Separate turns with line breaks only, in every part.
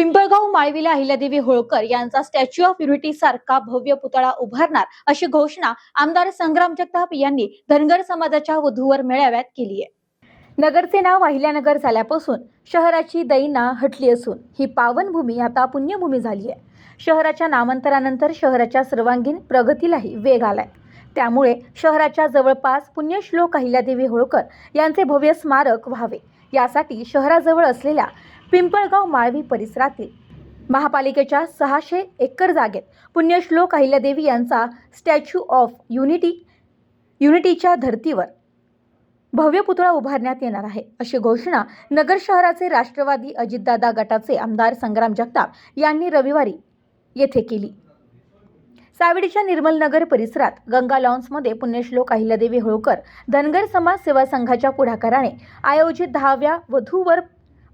पिंपळगाव माळवीला अहिल्यादेवी होळकर यांचा statue of unity सारखा भव्य पुतळा उभारणार अशी घोषणा आमदार संग्राम जगताप यांनी धनगर समाजाच्या वधूवर मेळाव्यात केली आहे. नगरचे नाव अहिल्यानगर झाल्यापासून शहराची दैना हटली असून ही पावनभूमी आता पुण्यभूमी झाली आहे. शहराच्या नामांतरानंतर शहराच्या सर्वांगीण प्रगतीलाही वेग आलाय. त्यामुळे शहराच्या जवळपास पुण्यश्लोक अहिल्यादेवी होळकर यांचे भव्य स्मारक व्हावे. यासाठी शहराजवळ असलेल्या पिंपळगाव माळवी परिसरातील महापालिकेच्या सहाशे एकर जागेत पुण्यश्लोक अहिल्यादेवी यांचा स्टॅच्यू ऑफ युनिटी युनिटीच्या धर्तीवर भव्य पुतळा उभारण्यात येणार आहे. अशी घोषणा नगर शहराचे राष्ट्रवादी अजितदादा गटाचे आमदार संग्राम जगताप यांनी रविवारी येथे केली. सावडीच्या निर्मल नगर परिसरात गंगा लॉन्समध्ये पुण्यश्लोक अहिल्यादेवी होळकर धनगर समाज सेवा संघाच्या पुढाकाराने आयोजित दहाव्या वधूवर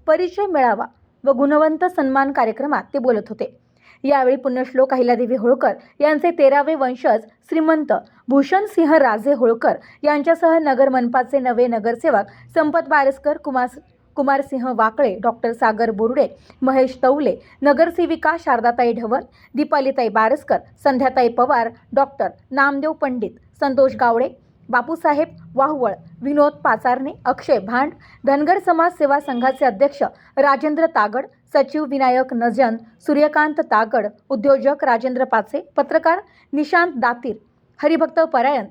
परिचय मिळावा व गुणवंत सन्मान कार्यक्रमात ते बोलत होते. यावेळी पुण्यश्लोक अहिल्यादेवी होळकर यांचे तेरावे वंशज श्रीमंत भूषणसिंह राजे होळकर यांच्यासह नगर मनपाचे नवे नगरसेवक संपत बारसकर कुमार कुमारसिंह वाकळे डॉक्टर सागर बोर्डे महेश तवले नगरसेविका शारदाताई ढवण दीपालीताई बारसकर संध्याताई पवार डॉक्टर नामदेव पंडित संतोष गावडे बापूसाहेब वाहुवळ विनोद पाचारणे अक्षय भांड धनगर समाज सेवा संघाचे अध्यक्ष राजेंद्र तागड सचिव विनायक नजन सूर्यकांत तागड उद्योजक राजेंद्र पाचे पत्रकार निशांत दातीर हरिभक्त परायण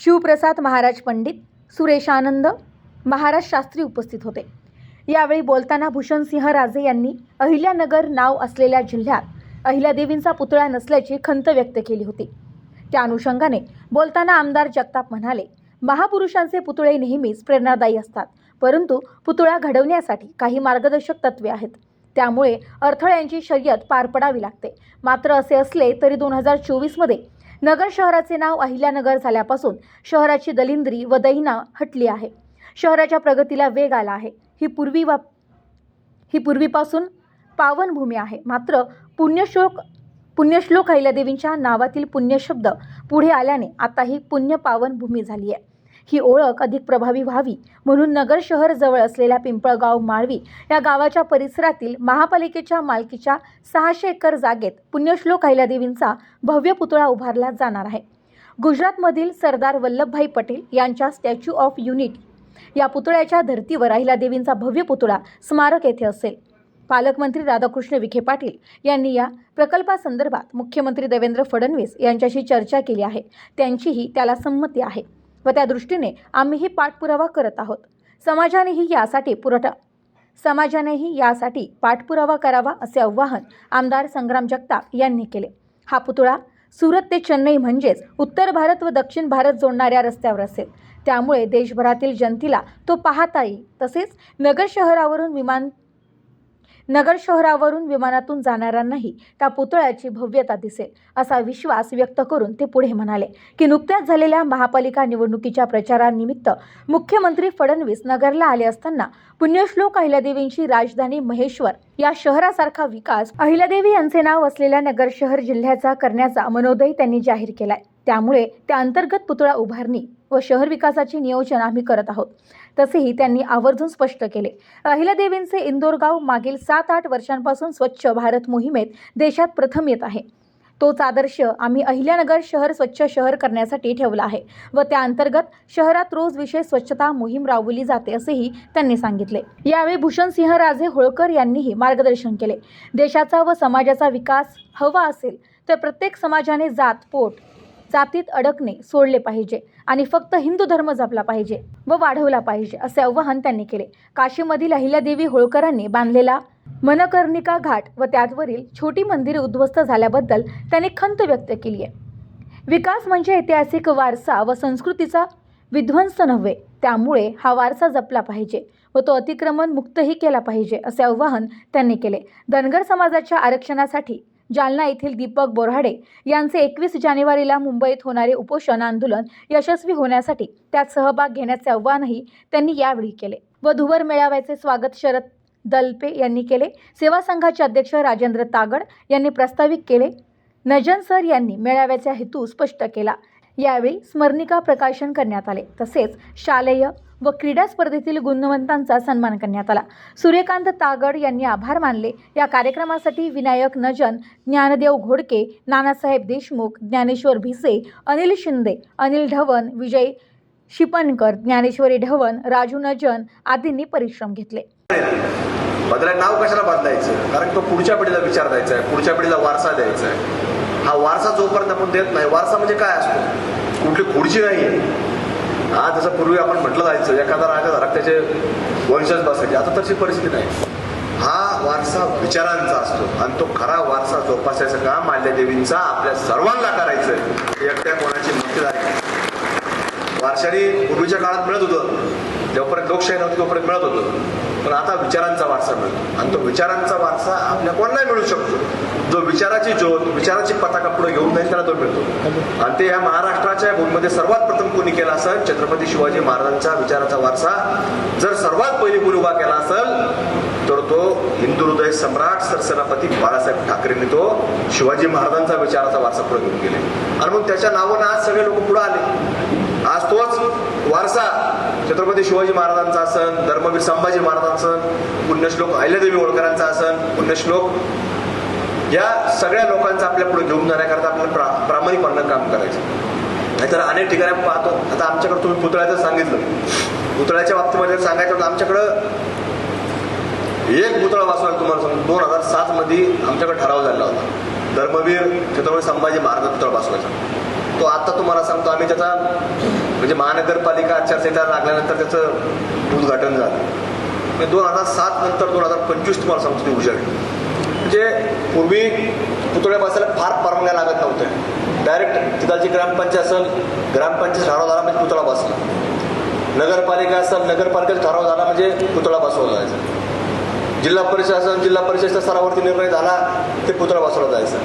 शिवप्रसाद महाराज पंडित सुरेशानंद महाराज शास्त्री उपस्थित होते. यावेळी बोलताना भूषणसिंह राजे यांनी अहिल्यानगर नाव असलेल्या जिल्ह्यात अहिल्यादेवींचा पुतळा नसल्याची खंत व्यक्त केली होती. त्या अनुषंगाने बोलताना आमदार जगताप म्हणाले महापुरुषांचे पुतळे नेहमीच प्रेरणादायी असतात परंतु पुतळा घडवण्यासाठी काही मार्गदर्शक तत्वे आहेत. त्यामुळे अडथळ्यांची शर्यत पार पडावी लागते. मात्र असे असले तरी दोन हजार चोवीसमध्ये नगर शहराचे नाव अहिल्यानगर झाल्यापासून शहराची दलिंद्री व दैना हटली आहे. शहराच्या प्रगतीला वेग आला आहे. ही पूर्वी वा ही पूर्वीपासून पावनभूमी आहे. मात्र पुण्यश्लोक पुण्यश्लोक अहिल्यादेवींच्या नावातील पुण्यशब्द पुढे आल्याने आता ही पुण्य पावनभूमी झाली आहे. ही ओळख अधिक प्रभावी व्हावी म्हणून नगर शहर जवळ असलेल्या पिंपळगाव माळवी या गावाच्या परिसरातील महापालिकेच्या मालकीच्या सहाशे एकर जागेत पुण्यश्लोक अहिल्यादेवींचा भव्य पुतळा उभारला जाणार आहे. गुजरातमधील सरदार वल्लभभाई पटेल यांच्या स्टॅच्यू ऑफ युनिटी या पुतळ्याच्या धर्तीवर अहिल्यादेवींचा भव्य पुतळा स्मारक येथे असेल. पालकमंत्री राधाकृष्ण विखे पाटील यांनी या प्रकल्पासंदर्भात मुख्यमंत्री देवेंद्र फडणवीस यांच्याशी चर्चा केली आहे. त्यांचीही त्याला संमती आहे व त्या दृष्टीने आम्हीही पाठपुरावा करत आहोत. समाजानेही यासाठी पुरवठा समाजानेही यासाठी पाठपुरावा करावा असे आवाहन आमदार संग्राम जगताप यांनी केले. हा पुतळा सुरत ते चेन्नई म्हणजेच उत्तर भारत व दक्षिण भारत जोडणाऱ्या रस्त्यावर असेल. त्यामुळे देशभरातील जनतेला तो पाहता येईल तसेच नगर शहरावरून विमान नगर शहरावरून विमानातून जाणाऱ्यांनाही त्या पुतळ्याची भव्यता दिसेल असा विश्वास व्यक्त करून ते पुढे म्हणाले की नुकत्याच झालेल्या महापालिका निवडणुकीच्या प्रचारानिमित्त मुख्यमंत्री फडणवीस नगरला आले असताना पुण्यश्लोक अहिल्यादेवींची राजधानी महेश्वर या शहरासारखा विकास अहिल्यादेवी यांचे नाव असलेल्या नगर शहर जिल्ह्याचा करण्याचा मनोदय त्यांनी जाहीर केलाय. त्यामुळे त्या अंतर्गत पुतळा उभारणी व शहर विकासाचे नियोजन आम्ही करत आहोत. तसेही त्यांनी आवर्जून स्पष्ट केले. अहिल्यादेवींचे इंदोर गाव मागील सात आठ वर्षांपासून स्वच्छ भारत मोहिमेत देशात प्रथम येत आहे. तोच आदर्श आम्ही अहिल्यानगर शहर स्वच्छ शहर करण्यासाठी ठेवला आहे व त्या अंतर्गत शहरात रोज विशेष स्वच्छता मोहीम राबवली जाते असेही त्यांनी सांगितले. यावेळी भूषण सिंह राजे होळकर यांनीही मार्गदर्शन केले. देशाचा व समाजाचा विकास हवा असेल तर प्रत्येक समाजाने जात पोट जातीत अडकणे सोडले पाहिजे आणि फक्त हिंदू धर्म जपला पाहिजे व वाढवला पाहिजे असे आवाहन त्यांनी केले. काशीमधील अहिल्यादेवी होळकरांनी बांधलेला मनकर्णिका घाट व त्यावरील छोटी मंदिरे उद्ध्वस्त झाल्याबद्दल त्यांनी खंत व्यक्त केली आहे. विकास म्हणजे ऐतिहासिक वारसा व संस्कृतीचा विध्वंस नव्हे त्यामुळे हा वारसा जपला पाहिजे व तो अतिक्रमण मुक्तही केला पाहिजे असे आवाहन त्यांनी केले. धनगर समाजाच्या आरक्षणासाठी जालना येथील दीपक बोराडे यांचे एकवीस जानेवारीला मुंबईत होणारे उपोषण आंदोलन यशस्वी होण्यासाठी त्यात सहभाग घेण्याचे आव्हानही त्यांनी यावेळी केले वधूवर मेळाव्याचे स्वागत शरद दलपे यांनी केले. सेवा संघाचे अध्यक्ष राजेंद्र तागड यांनी प्रस्तावित केले. नजन सर यांनी मेळाव्याचा हेतू स्पष्ट केला. यावेळी स्मरणिका प्रकाशन करण्यात आले. तसेच शालेय व क्रीडा स्पर्धेतील गुणवंतांचा सन्मान करण्यात आला. सूर्यकांत तागड यांनी आभार मानले. या कार्यक्रमासाठी विनायक नजन ज्ञानदेव घोडके नानासाहेब देशमुख ज्ञानेश्वर भिसे अनिल शिंदे अनिल ढवण विजय शिपणकर ज्ञानेश्वरी ढवण राजू नजन आदींनी परिश्रम घेतले.
बदला नाव कशाला बदलायचं? कारण तो पुढच्या पिढीला विचार द्यायचा आहे पुढच्या पिढीला वारसा द्यायचा आहे. हा वारसा जोपर्यंत आपण देत नाही वारसा म्हणजे काय असतो? कुठली खुर्ची नाही. आहे जसं पूर्वी आपण म्हटलं जायचं एखादा राजा झाला त्याचे वंशज बसायचे. आता तशी परिस्थिती नाही. हा वारसा विचारांचा असतो. आणि तो खरा वारसा जोपासायचं का? माल्यदेवींचा आपल्या सर्वांना करायचं आहे एकट्या कोणाची मक्तेदारी झाली वारशाने पूर्वीच्या काळात मिळत होतं. जोपर्यंत लोकशाही नव्हती तोपर्यंत मिळत होतं. पण आता विचारांचा वारसा मिळतो. आणि तो विचारांचा वारसा आपल्या कोणालाही मिळू शकतो. जो विचाराची ज्योत विचाराची पताका पुढे घेऊन जाईल त्याला तो मिळतो. आणि ते या महाराष्ट्राच्या भूमीमध्ये सर्वात प्रथम कोणी केला असेल? छत्रपती शिवाजी महाराजांचा विचाराचा वारसा. जर सर्वात पहिली कोणी उभा केला असेल तर तो हिंदू हृदय सम्राट सरसेनापती बाळासाहेब ठाकरेंनी तो शिवाजी महाराजांचा विचाराचा वारसा पुढे घेऊन गेले. आणि मग त्याच्या नावानं आज सगळे लोक पुढे आले. आज तोच वारसा छत्रपती शिवाजी महाराजांचा असन धर्मवीर संभाजी महाराजांचा पुण्यश्लोक अहिल्यादेवी होळकरांचा असन पुण्यश्लोक या सगळ्या लोकांचा आपल्या पुढे घेऊन जाण्याकरता आपल्याला प्रा प्रामाणिकपणानं काम करायचं. नाहीतर अनेक ठिकाणी आपण पाहतो. आता आमच्याकडे तुम्ही पुतळ्याचं सांगितलं. पुतळ्याच्या बाबतीमध्ये जर सांगायचं तर आमच्याकडं एक पुतळा वाचवायला तुम्हाला सांगतो. दोन हजार सातमध्ये आमच्याकडे ठराव झालेला होता. धर्मवीर छत्रपती संभाजी महाराज पुतळा वाचवायचा. तो आता तुम्हाला सांगतो. आम्ही त्याचा म्हणजे महानगरपालिका आचारसंहिता लागल्यानंतर त्याचं उद्घाटन झालं. दोन हजार सात नंतर दोन हजार पंचवीस तुम्हाला सांगतो. ती उजाडली म्हणजे पूर्वी पुतळे बसायला फार परवानग्या लागत नव्हत्या. डायरेक्ट तिथालची ग्रामपंचायत असेल ग्रामपंचायत ठराव झाला म्हणजे पुतळा बसला. नगरपालिका असेल नगरपालिकेचा ठराव झाला म्हणजे पुतळा बसवला जायचा. जिल्हा परिषद असेल जिल्हा परिषदच्या स्तरावरती निर्णय झाला ते पुतळा बसवला जायचा.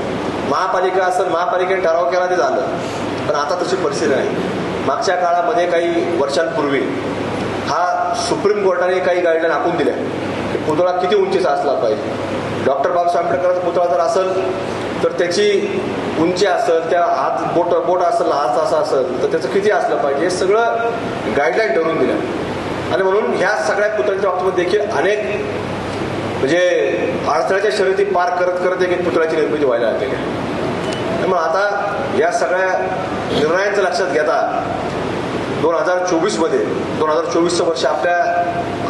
महापालिका असेल महापालिकेने ठराव केला ते झालं. पण आता तशी परिस्थिती नाही. मागच्या काळामध्ये काही वर्षांपूर्वी हा सुप्रीम कोर्टाने काही गाईडलाईन आखून दिल्या. की पुतळा किती उंचीचा असला पाहिजे. डॉक्टर बाबासाहेब आंबेडकरांचा पुतळा जर असेल तर त्याची उंची असेल त्या हात बोट बोट असेल हात असा असेल तर त्याचं किती असलं पाहिजे हे सगळं गाईडलाईन ठरवून दिलं आणि म्हणून ह्या सगळ्या पुतळ्यांच्या बाबतीमध्ये देखील अनेक म्हणजे अडथळ्याच्या शर्यती पार करत करत एक एक पुतळ्याची निर्मिती व्हायला लागलेली आहे त्यामुळे आता या सगळ्या निर्णयांचं लक्षात घेता दोन हजार चोवीसमध्ये दोन हजार चोवीसचं वर्ष आपल्या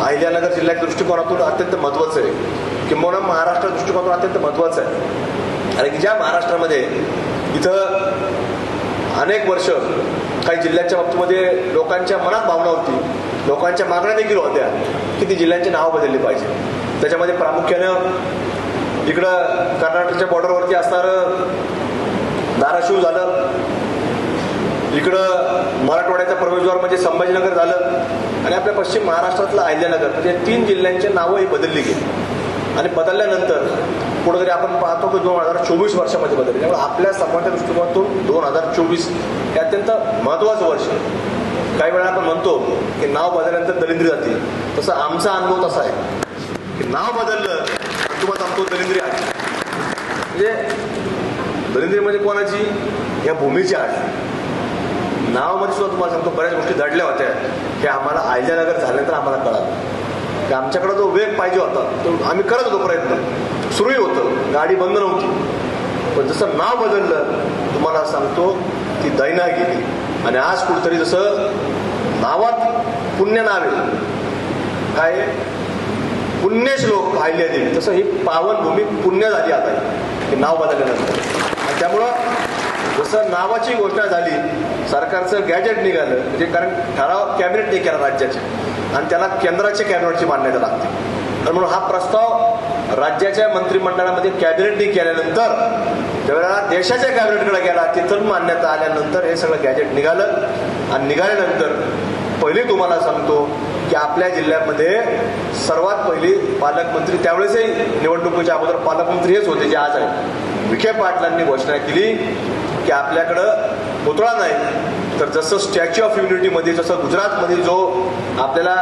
अहिल्यानगर जिल्ह्याच्या दृष्टिकोनातून अत्यंत महत्त्वाचं आहे. किंबहुना महाराष्ट्र दृष्टिकोनातून अत्यंत महत्त्वाचं आहे. आणि की ज्या महाराष्ट्रामध्ये इथं अनेक वर्ष काही जिल्ह्यांच्या बाबतीमध्ये लोकांच्या मनात भावना होती लोकांच्या मागण्या देखील होत्या की ती जिल्ह्यांची नावं बदलली पाहिजे. त्याच्यामध्ये प्रामुख्यानं इकडं कर्नाटकच्या बॉर्डरवरती असणारं धाराशिव झालं. इकडं मराठवाड्याचा प्रवेशद्वार म्हणजे संभाजीनगर झालं. आणि आपल्या पश्चिम महाराष्ट्रातलं अहिल्यानगर म्हणजे तीन जिल्ह्यांची नावं ही बदलली गेली. आणि बदलल्यानंतर कुठेतरी आपण पाहतो की दोन हजार चोवीस वर्षामध्ये बदलली. त्यामुळे आपल्या समाजाच्या दृष्टिकोनातून दोन हजार चोवीस हे अत्यंत महत्त्वाचं वर्ष आहे. काही वेळा आपण म्हणतो की नाव बदलल्यानंतर दलिंद्री जाते तसं आमचा अनुभव तसा आहे. की नाव बदललं तुम्हाला सांगतो दलिंद्री आहे. म्हणजे दलिंद्री म्हणजे कोणाची? या भूमीची आहे. नावामध्ये सुद्धा तुम्हाला सांगतो बऱ्याच गोष्टी दडल्या होत्या. की आम्हाला अहिल्यानगर झाल्यानंतर आम्हाला कळालं. की आमच्याकडे जो वेग पाहिजे होता. तो आम्ही करत होतो प्रयत्न. सुरूही होतं. गाडी बंद नव्हती. पण जसं नाव बदललं तुम्हाला सांगतो ती दैना गेली. आणि आज कुठतरी जसं नावात पुण्य नाव आहे. काय? आहे? पाहिले अहिल्यादेवी तसं ही पावनभूमी पुण्य झाली आता. हे नाव बदलल्यानंतर. त्यामुळं जसं नावाची घोषणा झाली सरकारचं गॅजेट निघालं म्हणजे कारण ठराव कॅबिनेटने केला राज्याचे. आणि त्याला केंद्राच्या कॅबिनेटची मान्यता लागते. तर म्हणून हा प्रस्ताव राज्याच्या मंत्रिमंडळामध्ये कॅबिनेटने केल्यानंतर ज्यावेळेला देशाच्या कॅबिनेटकडे गेला तिथून मान्यता आल्यानंतर हे सगळं गॅजेट निघालं. आणि निघाल्यानंतर पहिले तुम्हाला सांगतो की आपल्या जिल्ह्यामध्ये सर्वात पहिली पालकमंत्री त्यावेळेसही निवडणुकीच्या अगोदर पालकमंत्री हेच होते जे आज आहेत. विखे पाटलांनी घोषणा केली की आपल्याकडं पुतळा नाही तर जसं स्टॅच्यू ऑफ युनिटीमध्ये जसं गुजरातमध्ये जो आपल्याला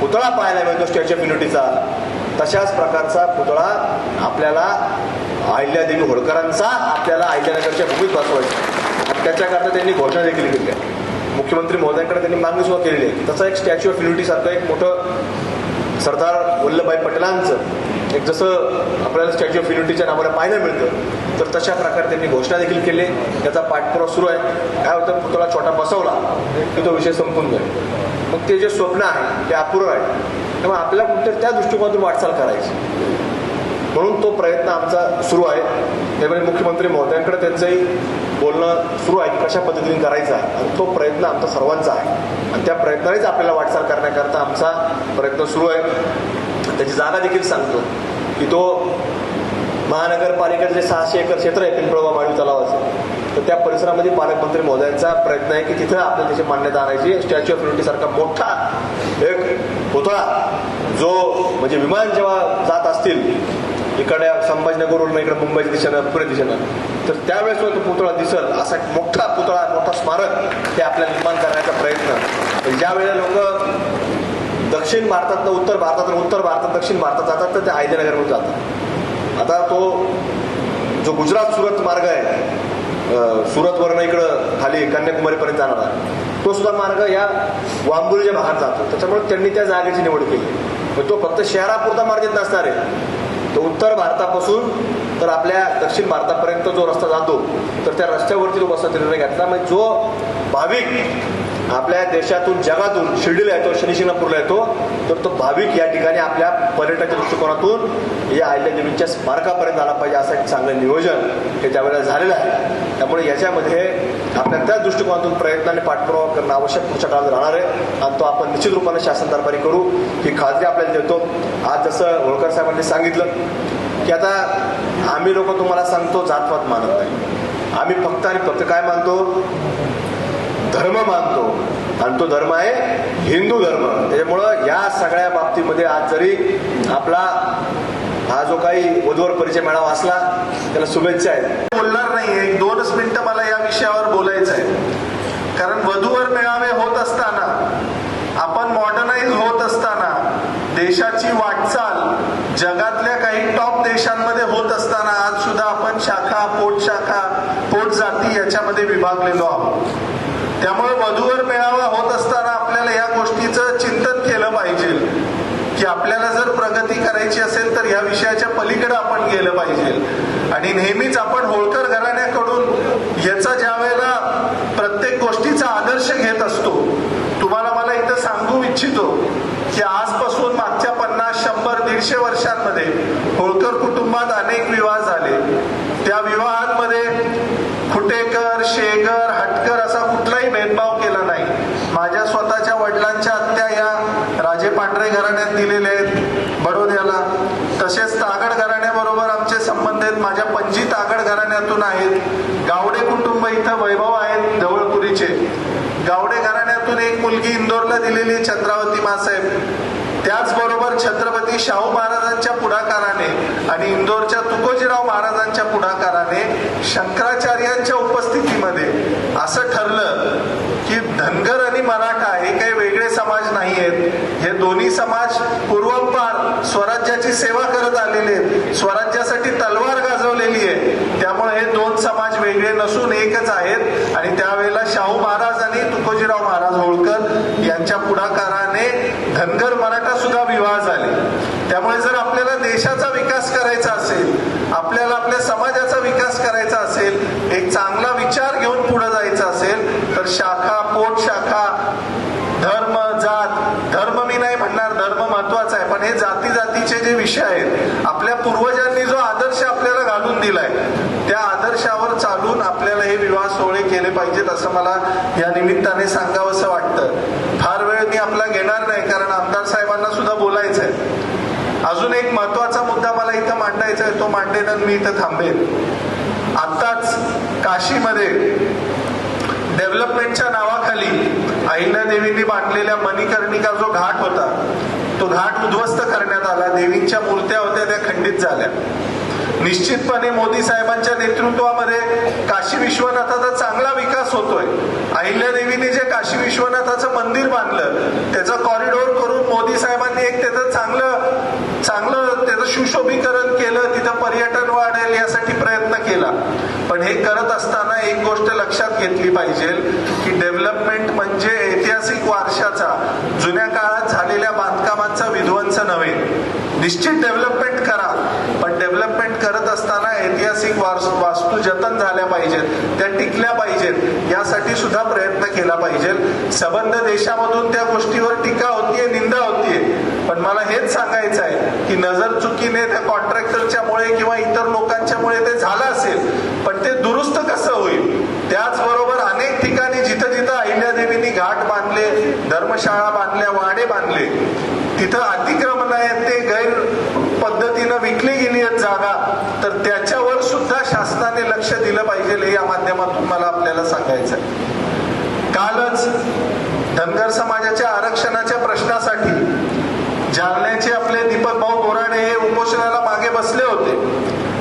पुतळा पाहायला मिळतो स्टॅच्यू ऑफ युनिटीचा तशाच प्रकारचा पुतळा आपल्याला अहिल्यादेवी होळकरांचा आपल्याला अहिल्यानगरच्या भूमीत बसवायचा आणि त्याच्याकरता त्यांनी घोषणा देखील केली आहे. मुख्यमंत्री महोदयांकडे त्यांनी मागणी सुद्धा केलेली आहे. तसा एक स्टॅच्यू ऑफ युनिटीसारखं एक मोठं सरदार वल्लभभाई पटेलांचं एक जसं आपल्याला स्टॅच्यू ऑफ युनिटीच्या नावाने पाहायला मिळतं तर तशा प्रकारे त्यांनी घोषणा देखील केली. त्याचा पाठपुरावा सुरू आहे. काय होतं? पुतळा छोटा बसवला की तो विषय संपून जाईल. मग ते जे स्वप्न आहे ते अपुरं आहे. तेव्हा आपल्याला कुठेतरी त्या दृष्टिकोनातून वाटचाल करायची. म्हणून तो प्रयत्न आमचा सुरू आहे. त्यामुळे मुख्यमंत्री महोदयांकडे त्यांचंही बोलणं सुरू आहे की कशा पद्धतीने करायचं आहे. आणि तो प्रयत्न आमचा सर्वांचा आहे. आणि त्या प्रयत्नानेच आपल्याला वाटचाल करण्याकरता आमचा प्रयत्न सुरू आहे. त्याची जागा देखील सांगतो की तो महानगरपालिकेचे सहाशे एकर क्षेत्र आहे पिंपळवा माळी तलावाचं. तर त्या परिसरामध्ये पालकमंत्री महोदयांचा प्रयत्न आहे की तिथं आपल्याला त्याची मान्यता आणायची. स्टॅच्यू ऑफ युनिटी सारखा मोठा एक पुतळा जो म्हणजे विमान जेव्हा जात असतील इकडे संभाजीनगरवरून इकडे मुंबईच्या दिशेनं पुणे दिशेनं तर त्यावेळेस तो पुतळा दिसल. असा मोठा पुतळा मोठा स्मारक ते आपल्याला निर्माण करण्याचा प्रयत्न. ज्या वेळेला लोक दक्षिण भारतातनं उत्तर भारतात उत्तर भारतात दक्षिण भारतात जातात तर ते अहिल्यानगरमध्ये जातात. आता तो जो गुजरात सुरत मार्ग आहे अं, सुरतवरनं इकडं खाली कन्याकुमारीपर्यंत जाणारा तो सुद्धा मार्ग या वांबुलीच्या भागात जातो. त्याच्यामुळे त्यांनी त्या जागेची निवड केली. तो फक्त शहरापुरता मार्जित नसणार आहे. तो उत्तर भारतापासून तर आपल्या दक्षिण भारतापर्यंत जो रस्ता जातो तर त्या रस्त्यावरती तो बसचा निर्णय घेतला. म्हणजे जो भाविक आपल्या देशातून जगातून शिर्डीला येतो शनिशिंगणापूरला येतो तर तो भाविक या ठिकाणी आपल्या पर्यटनाच्या दृष्टिकोनातून या अहिल्यादेवींच्या स्मारकापर्यंत आला पाहिजे असं एक चांगलं नियोजन हे त्यावेळेला झालेलं आहे. त्यामुळे याच्यामध्ये आपल्या त्या दृष्टिकोनातून प्रयत्नाने पाठपुरावा करणं आवश्यक पुढच्या काळात राहणार आहे. आणि तो आपण निश्चित रूपाने शासन दरबारी करू ही खात्री आपल्याला देतो. आज जसं होळकर साहेबांनी सांगितलं की आता आम्ही लोक तुम्हाला सांगतो जातपात मानत नाही. आम्ही फक्त आणि फक्त काय मानतो? धर्म मानतो. आणि तो धर्म आहे हिंदू धर्म. त्याच्यामुळं या सगळ्या बाबतीमध्ये आज जरी आपला हा जो काही वधूवर परिचय मेळावा असला त्याला शुभेच्छा आहेत.
बोलणार नाही एक दोनच मिनिटं मला या विषयावर बोलायचं आहे कारण वधूवर मेळावे होत असताना आपण मॉडर्नाइज होत असताना देशाची वाटचाल जगातल्या काही टॉप देशांमध्ये होत असताना आज सुद्धा आपण शाखा पोट शाखा पोट जाती याच्यामध्ये विभागलेलो आहोत. त्यामुळे वधूवर मेळावा होत असताना आपल्याला या गोष्टीचं चिंतन केलं पाहिजे. की आपल्याला जर प्रगती करायची असेल तर या विषयाच्या पलीकडे आपण गेलं पाहिजे. आणि नेहमीच आपण होळकर घराण्याकडून याचा ज्या वेळेला प्रत्येक गोष्टीचा आदर्श घेत असतो तुम्हाला मला इथं सांगू इच्छितो की आजपासून मागच्या पन्नास शंभर दीडशे वर्षांमध्ये होळकर कुटुंबात अनेक विवाह झाले त्या विवाहांमध्ये खुटेकर शेगर हटकर असा कुठलाही भेदभाव केला नाही माझ्या स्वतःच्या वडिलांच्या आत्या या राजे पांढरे घराण्यात दिलेले आहेत. बडोद्याला तसेच तागड घराण्याबरोबर आमचे संबंध आहेत. माझ्या पंजी तागड घराण्यातून आहेत. गावडे कुटुंब इथं वैभव आहेत जवळपुरीचे गावडे घराण्यातून एक मुलगी इंदोरला दिलेली आहे, चंद्रावती मासाहेब त्याचबरोबर छत्रपती शाहू महाराजांच्या पुढाकाराने आणि इंदोरच्या तुकोजीराव महाराजांच्या पुढाकाराने शंकराचार्यांच्या उपस्थितीमध्ये असं ठरलं की धनगर आणि मराठा हे काही वेगळे समाज नाही आहेत हे दोन्ही समाज पूर्वपार स्वराज्याची सेवा करत आलेले आहेत. स्वराज्यासाठी तलवार गाजवलेली आहे. त्यामुळे हे दोन समाज वेगळे नसून एकच आहेत. आणि त्यावेळेला शाहू महाराज आणि तुकोजीराव महाराज होळकर यांच्या पुढाकाराने धनगर मराठा सुद्धा विवाह झाले त्यामुळे जर आपल्याला देशाचा विकास करायचा असेल आपल्याला आपल्या समाजाचा विकास करायचा असेल एक चांगला विचार घेऊन पुढे जायचा असेल तर शाखा पोट शाखा धर्म जात धर्म मी नाही म्हणणार धर्म महत्त्वाचा आहे पण हे जाती जातीचे जे विषय आहेत. आपल्या पूर्वजांनी जो आदर्श आपल्याला घालून दिलाय त्या आदर्शावर चालून आपल्याला हे विवाह सोहळे केले पाहिजेत असं मला या निमित्ताने सांगावंसं वाटतं. फार वेळ मी आपला घेणार नाही कारण आमदार साहेबांना सुद्धा बोलायचं आहे अजून एक महत्त्वाचा मुद्दा मला इथं मांडायचा आहे तो मांडेन आणि मी इथं थांबेन. आत्ताच काशीमध्ये डेव्हलपमेंटच्या नावाखाली अहिल्यादेवींनी बांधलेल्या मणिकर्णिका जो घाट होता तो घाट उद्ध्वस्त करण्यात आला. देवींच्या मूर्त्या होत्या त्या खंडित झाल्या. निश्चितपणे मोदी साहेबांच्या नेतृत्वामध्ये काशी विश्वनाथाचा चांगला विकास होतोय. अहिल्यादेवीने जे काशी विश्वनाथाचं मंदिर बांधलं त्याचं कॉरिडॉर करून मोदी साहेबांनी एक त्याचं चांगलं चांगलं त्याचं सुशोभीकरण केलं तिथं पर्यटन वाढेल यासाठी प्रयत्न केला. पण हे करत असताना एक गोष्ट लक्षात घेतली पाहिजे की डेव्हलपमेंट म्हणजे ऐतिहासिक वारशाचा जुन्या काळात झालेल्या निश्चित डेव्हलपमेंट करा. पण डेव्हलपमेंट करत असताना ऐतिहासिक वास्तू जतन झाल्या पाहिजेत. त्या टिकल्या पाहिजेत. यासाठी सुद्धा प्रयत्न केला पाहिजे. सबंध देशामधून त्या गोष्टीवर टीका होतीये निंदा होतीये. पण मला हेच सांगायचं आहे की नजर चुकीने त्या कॉन्ट्रॅक्टरच्या मुळे किंवा इतर लोकांच्या मुळे ते झालं असेल पण ते दुरुस्त कसं होईल? त्याचबरोबर अनेक ठिकाणी जिथं जिथं अहिल्यादेवींनी घाट बांधले धर्मशाळा बांधल्या वाडे बांधले तिथं अतिक्रमण आहेत ते गैर पद्धतीनं विकली गेली आहेत जागा तर त्याच्यावर सुद्धा शासनाने लक्ष दिलं पाहिजे हे या माध्यमातून मला आपल्याला सांगायचं कालच धनगर समाजाच्या आरक्षणाच्या प्रश्नासाठी जालन्याचे आपले दीपक भाऊ बोराडे हे उपोषणाला मागे बसले होते.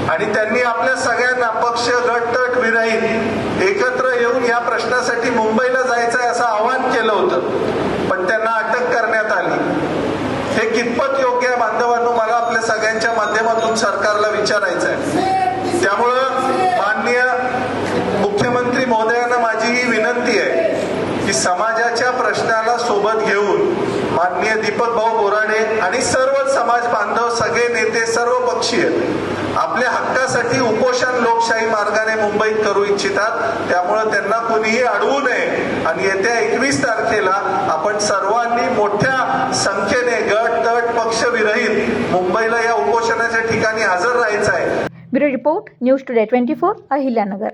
आणि त्यांनी आपल्या सगळ्यांना पक्ष गट तट विरहित एकत्र येऊन या प्रश्नासाठी मुंबईला जायचं आहे असं आवाहन केलं होतं पण त्यांना अटक करण्यात आली हे कितपत योग्य आहे बांधवांनो मला आपल्या सगळ्यांच्या माध्यमातून सरकारला विचारायचं आहे. त्यामुळं माननीय मुख्यमंत्री महोदयांना माझी ही विनंती आहे की समाजाच्या प्रश्नाला सोबत घेऊन माननीय दीपक भाऊ बोराडे आणि सर्व समाज बांधव सगळे नेते सर्व पक्षीय आपल्या हक्कासाठी उपोषण लोकशाही मार्गाने मुंबईत करू इच्छितात. त्यामुळे त्यांना कोणीही अडवू नये. आणि येत्या एकवीस तारखेला आपण सर्वांनी मोठ्या संख्येने पक्षविरहित मुंबईला या उपोषणाच्या ठिकाणी हजर राहायचं आहे.
Bureau report news today twenty four Ahilyanagar.